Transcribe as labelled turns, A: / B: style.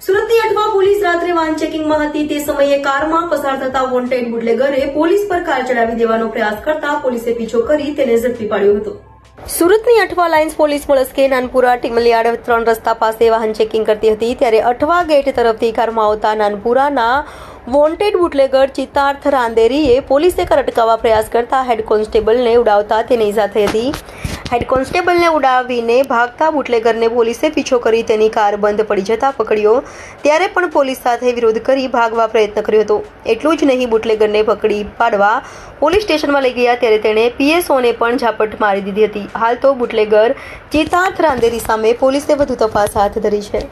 A: સુરતની અઠવા પોલીસ રાત્રે ચેકિંગમાં હતી તે સમયે કારમાં પસાર થતા વોન્ટેડ બુટલેગરે પોલીસ પર કાર ચડાવી દેવાનો પ્રયાસ કરતા પોલીસે પીછો કરી તેને ઝડપી પાડ્યો હતો. સુરતની અઠવા લાઇન્સ પોલીસ મળસ્કે નાનપુરા ટીમલિયાડ ત્રણ રસ્તા પાસે વાહન ચેકિંગ કરતી હતી, ત્યારે અઠવા ગેટ તરફથી કારમાં આવતા નાનપુરાના વોન્ટેડ બુટલેગર ચિતાર્થ રાંદેરીએ પોલીસે કાર અટકાવવા પ્રયાસ કરતા હેડ કોન્સ્ટેબલને ઉડાવતા તેને ઈજા થઈ હતી. હેડ કોન્સ્ટેબલને ઉડાવીને ભાગતા બુટલેગરને પોલીસે પીછો કરી તેની કાર બંધ પડી જતા પકડ્યો. ત્યારે પણ પોલીસ સાથે વિરોધ કરી ભાગવા પ્રયત્ન કર્યો હતો. એટલું જ નહીં, બુટલેગરને પકડી પાડવા પોલીસ સ્ટેશનમાં લઈ ગયા ત્યારે તેણે પીએસઓને પણ ઝાપટ મારી દીધી હતી. હાલ તો બુટલેગર ચિતાર્થ રાંદેરી સામે પોલીસે વધુ તપાસ હાથ ધરી છે.